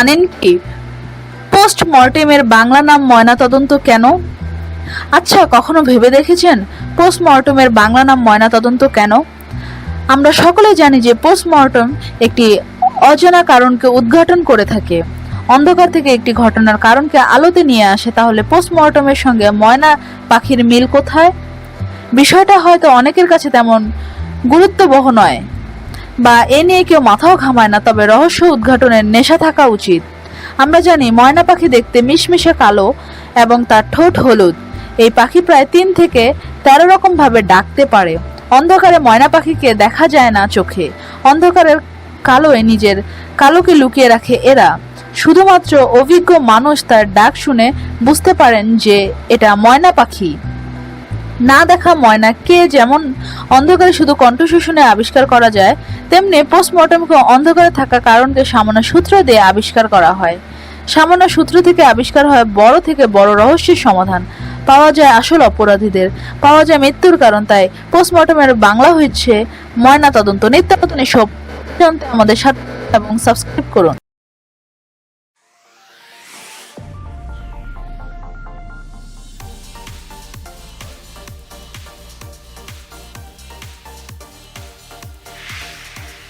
জানেন কি? পোস্টমর্টেমের বাংলা নাম ময়নাতদন্ত কেন? আচ্ছা কখনো ভেবে দেখেছেন পোস্টমর্টমের বাংলা নাম ময়নাতদন্ত কেন? আমরা সকলে জানি যে পোস্টমর্টম একটি অজানা কারণকে উদ্ঘাটন করে থাকে। অন্ধকার থেকে একটি ঘটনার কারণকে আলোতে নিয়ে আসে, তাহলে পোস্টমর্টমের সঙ্গে ময়না পাখির মিল কোথায়? বিষয়টা হয়তো অনেকের কাছে তেমন গুরুত্ববহ নয়। বা এ নিয়ে কেউ মাথাও ঘামায় না, তবে রহস্য উদ্ঘাটনের নেশা থাকা উচিত। আমরা জানি ময়না পাখি দেখতে মিশমিশে কালো এবং তার ঠোঁট হলুদ। এই পাখি প্রায় তিন থেকে তেরো রকম ভাবে ডাকতে পারে। অন্ধকারে ময়না পাখিকে দেখা যায় না চোখে। অন্ধকারের কালোয় নিজের কালোকে লুকিয়ে রাখে এরা। শুধুমাত্র অভিজ্ঞ মানুষ তার ডাক শুনে বুঝতে পারেন যে এটা ময়না পাখি। না দেখা ময়না কে যেমন অন্ধকারে শুধু কণ্ঠ শুনে আবিষ্কার করা যায়, তেমনি পোস্টমর্টমকে অন্ধকারে থাকা কারণকে সামান্য সূত্র দিয়ে আবিষ্কার করা হয়। সামান্য সূত্র থেকে আবিষ্কার হয় বড় থেকে বড় রহস্যের সমাধান। পাওয়া যায় আসল অপরাধীদের। পাওয়া যায় মৃত্যুর কারণ, তাই পোস্টমর্টমের বাংলা হচ্ছে ময়না তদন্ত। নিত্য নতুন এসব জানতে আমাদের সাথে এবং সাবস্ক্রাইব করুন।